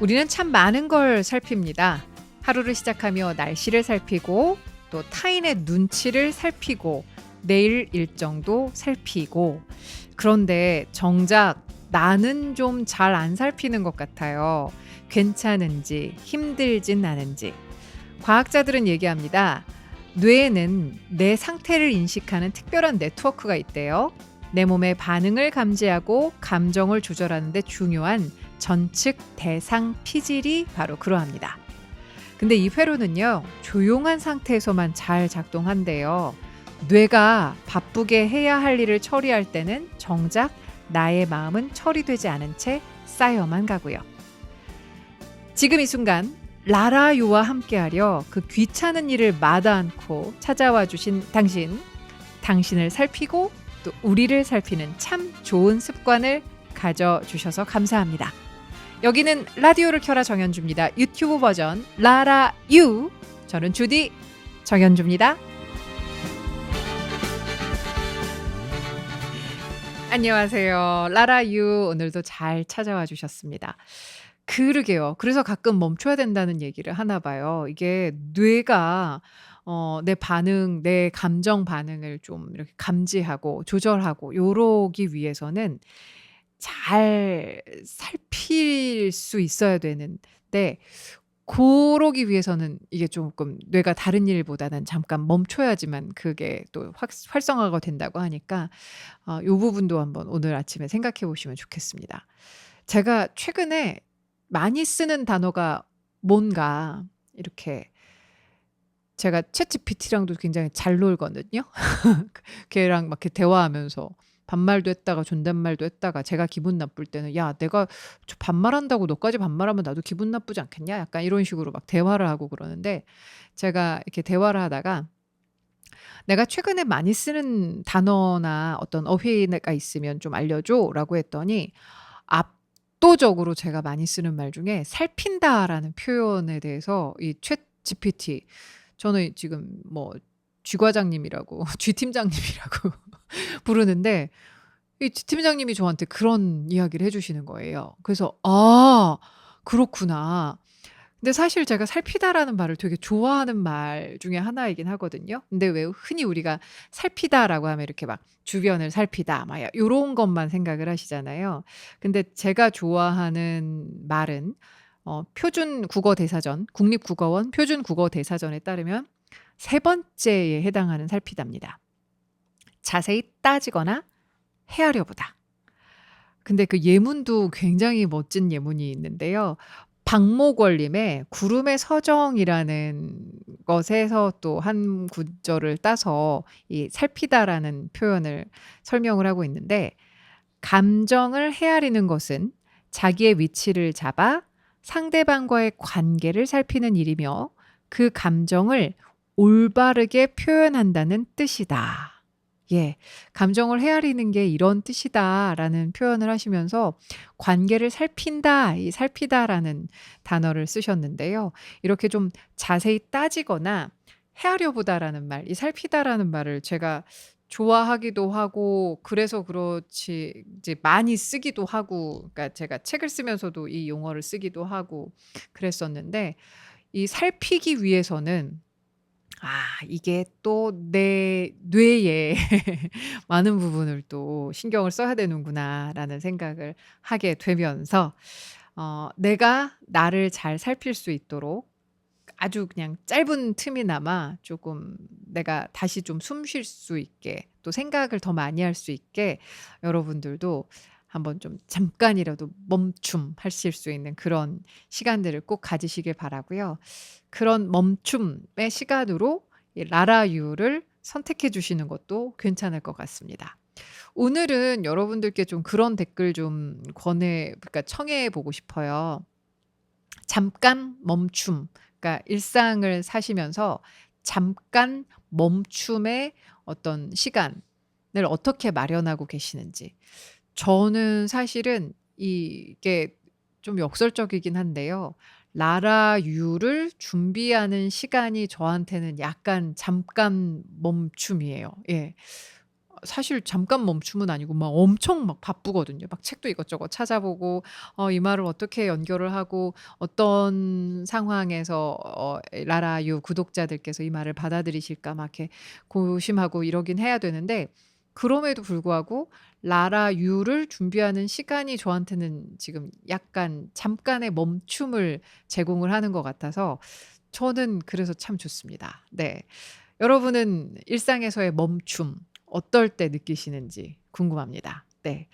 우리는 참 많은 걸 살핍니다. 하루를 시작하며 날씨를 살피고 또 타인의 눈치를 살피고 내일 일정도 살피고 그런데 정작 나는 좀 잘 안 살피는 것 같아요. 괜찮은지 힘들진 않은지 과학자들은 얘기합니다. 뇌에는 내 상태를 인식하는 특별한 네트워크가 있대요. 내 몸의 반응을 감지하고 감정을 조절하는데 중요한 전측 대상 피질이 바로 그러합니다. 근데 이 회로는요, 조용한 상태에서만 잘 작동한대요. 뇌가 바쁘게 해야 할 일을 처리할 때는 정작 나의 마음은 처리되지 않은 채 쌓여만 가고요. 지금 이 순간 라라유와 함께하려 그 귀찮은 일을 마다 않고 찾아와 주신 당신, 당신을 살피고 또 우리를 살피는 참 좋은 습관을 가져주셔서 감사합니다. 여기는 라디오를 켜라 정현주입니다. 유튜브 버전 라라 유. 저는 주디 정현주입니다. 안녕하세요. 라라 유 오늘도 잘 찾아와 주셨습니다. 그러게요. 그래서 가끔 멈춰야 된다는 얘기를 하나 봐요. 이게 뇌가 어, 내 반응, 내 감정 반응을 좀 이렇게 감지하고 조절하고 요러기 위해서는 잘 살 필수 있어야 되는데 그러기 위해서는 이게 조금 뇌가 다른 일보다는 잠깐 멈춰야지만 그게 또 확, 활성화가 된다고 하니까 어, 요 부분도 한번 오늘 아침에 생각해 보시면 좋겠습니다. 제가 최근에 많이 쓰는 단어가 뭔가 이렇게 제가 챗GPT랑도 굉장히 잘 놀거든요. 걔랑 막 이렇게 대화하면서 반말도 했다가 존댓말도 했다가 제가 기분 나쁠 때는 야 내가 저 반말한다고 너까지 반말하면 나도 기분 나쁘지 않겠냐? 약간 이런 식으로 막 대화를 하고 그러는데 제가 이렇게 대화를 하다가 내가 최근에 많이 쓰는 단어나 어떤 어휘가 있으면 좀 알려줘라고 했더니 압도적으로 제가 많이 쓰는 말 중에 살핀다라는 표현에 대해서 이챗 GPT 저는 지금 뭐 쥐과장님이라고 쥐팀장님이라고 부르는데 이 팀장님이 저한테 그런 이야기를 해주시는 거예요. 그래서 아 그렇구나. 근데 사실 제가 살피다라는 말을 되게 좋아하는 말 중에 하나이긴 하거든요. 근데 왜 흔히 우리가 살피다라고 하면 이렇게 막 주변을 살피다, 막 이런 것만 생각을 하시잖아요. 근데 제가 좋아하는 말은 어, 표준 국어 대사전, 국립국어원 표준 국어 대사전에 따르면 세 번째에 해당하는 살피답니다. 자세히 따지거나 헤아려 보다. 근데 그 예문도 굉장히 멋진 예문이 있는데요. 박모걸님의 구름의 서정이라는 것에서 또 한 구절을 따서 이 살피다라는 표현을 설명을 하고 있는데 감정을 헤아리는 것은 자기의 위치를 잡아 상대방과의 관계를 살피는 일이며 그 감정을 올바르게 표현한다는 뜻이다. 예, 감정을 헤아리는 게 이런 뜻이다라는 표현을 하시면서 관계를 살핀다, 이 살피다라는 단어를 쓰셨는데요. 이렇게 좀 자세히 따지거나 헤아려 보다라는 말, 이 살피다라는 말을 제가 좋아하기도 하고 그래서 그렇지 이제 많이 쓰기도 하고 그러니까 제가 책을 쓰면서도 이 용어를 쓰기도 하고 그랬었는데 이 살피기 위해서는 아 이게 또 내 뇌에 많은 부분을 또 신경을 써야 되는구나라는 생각을 하게 되면서 어 내가 나를 잘 살필 수 있도록 아주 그냥 짧은 틈이나마 조금 내가 다시 좀 숨 쉴 수 있게 또 생각을 더 많이 할 수 있게 여러분들도 한번 좀 잠깐이라도 멈춤 하실 수 있는 그런 시간들을 꼭 가지시길 바라고요. 그런 멈춤의 시간으로 이 라라유를 선택해 주시는 것도 괜찮을 것 같습니다. 오늘은 여러분들께 좀 그런 댓글 좀 권해 그러니까 청해 보고 싶어요. 잠깐 멈춤. 그러니까 일상을 사시면서 잠깐 멈춤의 어떤 시간을 어떻게 마련하고 계시는지. 저는 사실은 이게 좀 역설적이긴 한데요. 라라 유를 준비하는 시간이 저한테는 약간 잠깐 멈춤이에요. 예. 사실 잠깐 멈춤은 아니고 막 엄청 막 바쁘거든요. 막 책도 이것저것 찾아보고 어 이 말을 어떻게 연결을 하고 어떤 상황에서 어 라라 유 구독자들께서 이 말을 받아들이실까 막 이렇게 고심하고 이러긴 해야 되는데 그럼에도 불구하고 라라 유를 준비하는 시간이 저한테는 지금 약간 잠깐의 멈춤을 제공을 하는 것 같아서 저는 그래서 참 좋습니다. 네. 여러분은 일상에서의 멈춤 어떨 때 느끼시는지 궁금합니다. 네.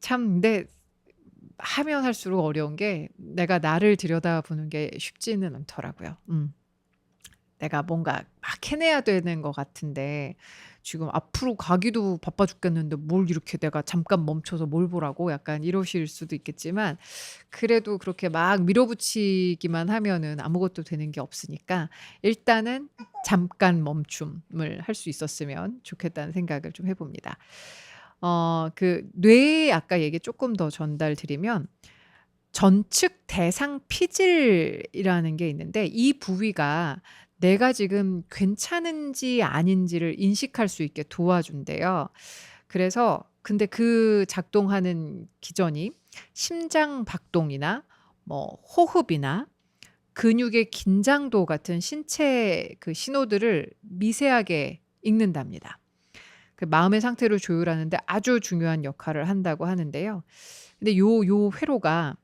참 근데 하면 할수록 어려운 게 내가 나를 들여다보는 게 쉽지는 않더라고요. 음. 내가 뭔가 막 해내야 되는 것 같은데 지금 앞으로 가기도 바빠 죽겠는데 뭘 이렇게 내가 잠깐 멈춰서 뭘 보라고 약간 이러실 수도 있겠지만 그래도 그렇게 막 밀어붙이기만 하면은 아무것도 되는 게 없으니까 일단은 잠깐 멈춤을 할 수 있었으면 좋겠다는 생각을 좀 해봅니다. 어, 그 뇌에 아까 얘기 조금 더 전달 드리면 전측 대상 피질이라는 게 있는데 이 부위가 내가 지금 괜찮은지 아닌지를 인식할 수 있게 도와준대요. 그래서 근데 그 작동하는 기전이 심장 박동이나 뭐 호흡이나 근육의 긴장도 같은 신체 그 신호들을 미세하게 읽는답니다. 그 마음의 상태를 조율하는데 아주 중요한 역할을 한다고 하는데요. 근데 요, 요 회로가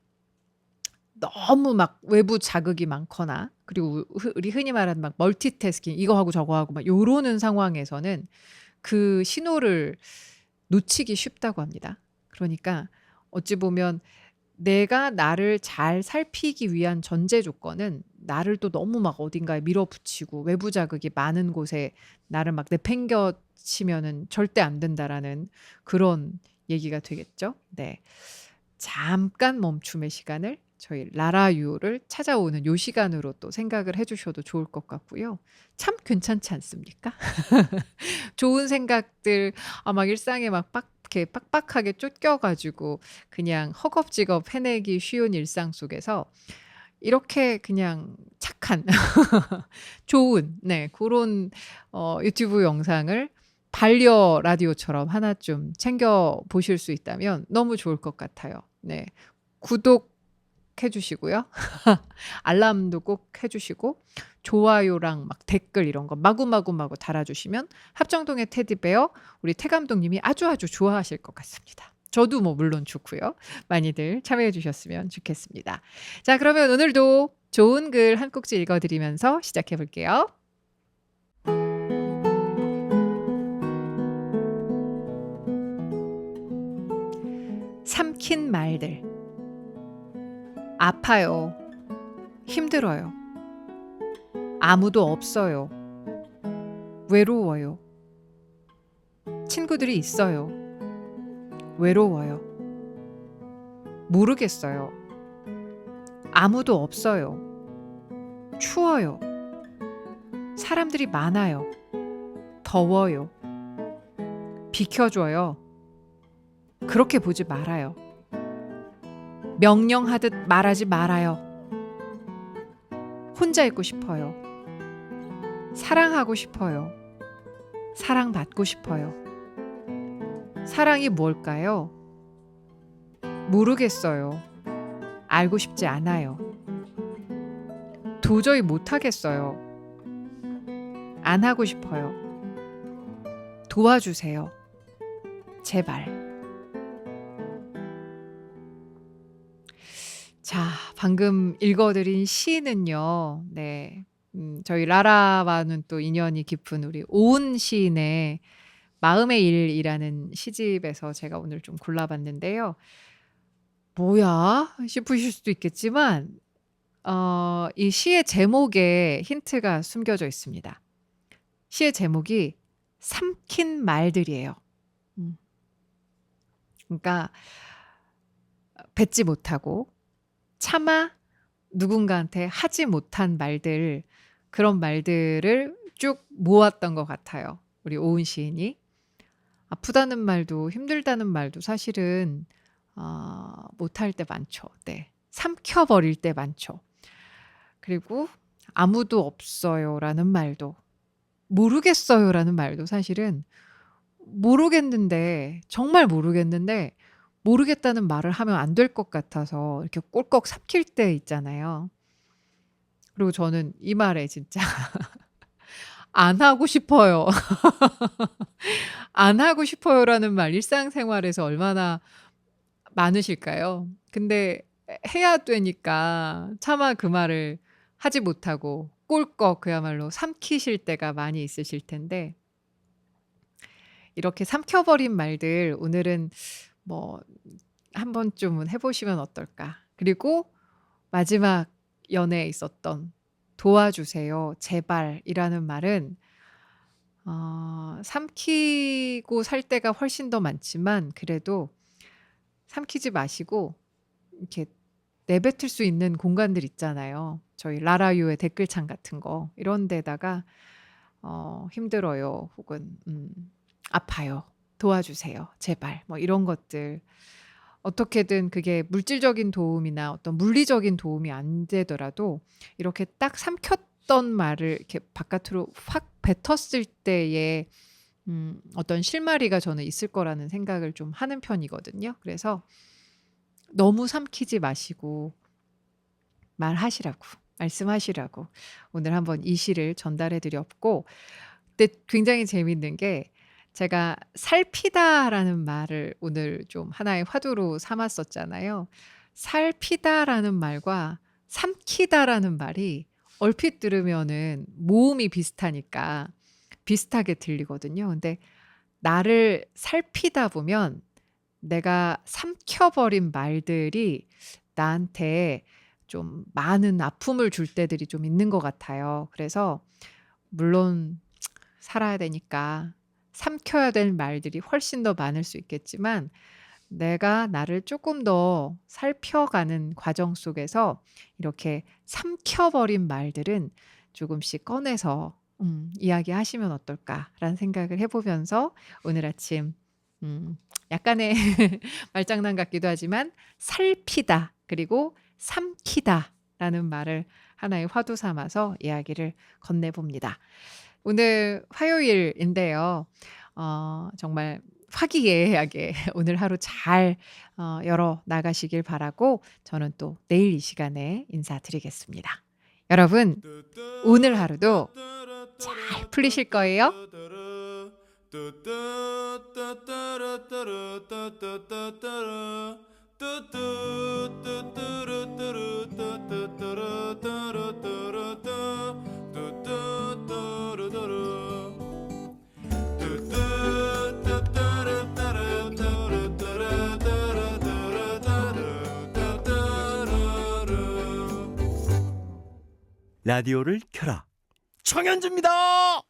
너무 막 외부 자극이 많거나 그리고 우리 흔히 말하는 막 멀티태스킹 이거 하고 저거 하고 막 요러는 상황에서는 그 신호를 놓치기 쉽다고 합니다. 그러니까 어찌 보면 내가 나를 잘 살피기 위한 전제 조건은 나를 또 너무 막 어딘가에 밀어붙이고 외부 자극이 많은 곳에 나를 막 내팽겨 치면은 절대 안 된다라는 그런 얘기가 되겠죠. 네. 잠깐 멈춤의 시간을 저희 라라유를 찾아오는 요 시간으로 또 생각을 해 주셔도 좋을 것 같고요. 참 괜찮지 않습니까? 좋은 생각들 아 막 일상에 막 빡 이렇게 빡빡하게 쫓겨 가지고 그냥 허겁지겁 해내기 쉬운 일상 속에서 이렇게 그냥 착한 좋은 네 고런 어 유튜브 영상을 반려 라디오처럼 하나 좀 챙겨 보실 수 있다면 너무 좋을 것 같아요. 네. 구독 해주시고요. 알람도 꼭 해주시고 좋아요랑 막 댓글 이런 거 마구마구 마구 달아주시면 합정동의 테디베어 우리 태 감독님이 아주 아주 좋아하실 것 같습니다. 저도 뭐 물론 좋고요. 많이들 참여해 주셨으면 좋겠습니다. 자 그러면 오늘도 좋은 글 한 꼭지 읽어드리면서 시작해 볼게요. 삼킨 말들 아파요. 힘들어요. 아무도 없어요. 외로워요. 친구들이 있어요. 외로워요. 모르겠어요. 아무도 없어요. 추워요. 사람들이 많아요. 더워요. 비켜줘요. 그렇게 보지 말아요. 명령하듯 말하지 말아요. 혼자 있고 싶어요. 사랑하고 싶어요. 사랑받고 싶어요. 사랑이 뭘까요? 모르겠어요. 알고 싶지 않아요. 도저히 못하겠어요. 안 하고 싶어요. 도와주세요. 제발. 자, 방금 읽어드린 시는요, 네. 음, 저희 라라와는 또 인연이 깊은 우리 오은 시인의 마음의 일이라는 시집에서 제가 오늘 좀 골라봤는데요. 뭐야? 싶으실 수도 있겠지만, 어, 이 시의 제목에 힌트가 숨겨져 있습니다. 시의 제목이 삼킨 말들이에요. 음. 그러니까, 뱉지 못하고, 차마 누군가한테 하지 못한 말들, 그런 말들을 쭉 모았던 것 같아요. 우리 오은 시인이. 아프다는 말도 힘들다는 말도 사실은 어, 못할 때 많죠. 네. 삼켜버릴 때 많죠. 그리고 아무도 없어요 라는 말도 모르겠어요 라는 말도 사실은 모르겠는데 정말 모르겠는데 모르겠다는 말을 하면 안 될 것 같아서 이렇게 꿀꺽 삼킬 때 있잖아요. 그리고 저는 이 말에 진짜 안 하고 싶어요. 안 하고 싶어요라는 말 일상생활에서 얼마나 많으실까요? 근데 해야 되니까 차마 그 말을 하지 못하고 꿀꺽 그야말로 삼키실 때가 많이 있으실 텐데 이렇게 삼켜버린 말들 오늘은 뭐 한 번쯤은 해보시면 어떨까? 그리고 마지막 연애에 있었던 도와주세요, 제발이라는 말은 어, 삼키고 살 때가 훨씬 더 많지만 그래도 삼키지 마시고 이렇게 내뱉을 수 있는 공간들 있잖아요. 저희 라라유의 댓글창 같은 거 이런 데다가 어, 힘들어요 혹은 음, 아파요 도와주세요. 제발. 뭐 이런 것들. 어떻게든 그게 물질적인 도움이나 어떤 물리적인 도움이 안 되더라도 이렇게 딱 삼켰던 말을 이렇게 바깥으로 확 뱉었을 때의 음, 어떤 실마리가 저는 있을 거라는 생각을 좀 하는 편이거든요. 그래서 너무 삼키지 마시고 말하시라고 말씀하시라고 오늘 한번 이 시를 전달해 드렸고. 근데 굉장히 재밌는 게 제가 살피다라는 말을 오늘 좀 하나의 화두로 삼았었잖아요. 살피다라는 말과 삼키다라는 말이 얼핏 들으면은 모음이 비슷하니까 비슷하게 들리거든요. 근데 나를 살피다 보면 내가 삼켜버린 말들이 나한테 좀 많은 아픔을 줄 때들이 좀 있는 것 같아요. 그래서 물론 살아야 되니까 삼켜야 될 말들이 훨씬 더 많을 수 있겠지만 내가 나를 조금 더 살펴가는 과정 속에서 이렇게 삼켜버린 말들은 조금씩 꺼내서 음, 이야기하시면 어떨까라는 생각을 해보면서 오늘 아침 음, 약간의 말장난 같기도 하지만 살피다 그리고 삼키다라는 말을 하나의 화두 삼아서 이야기를 건네봅니다. 오늘 화요일인데요. 어, 정말 화기애애하게 오늘 하루 잘 어, 열어 나가시길 바라고 저는 또 내일 이 시간에 인사드리겠습니다. 여러분 오늘 하루도 잘 풀리실 거예요. 라디오를 켜라. 청현주입니다.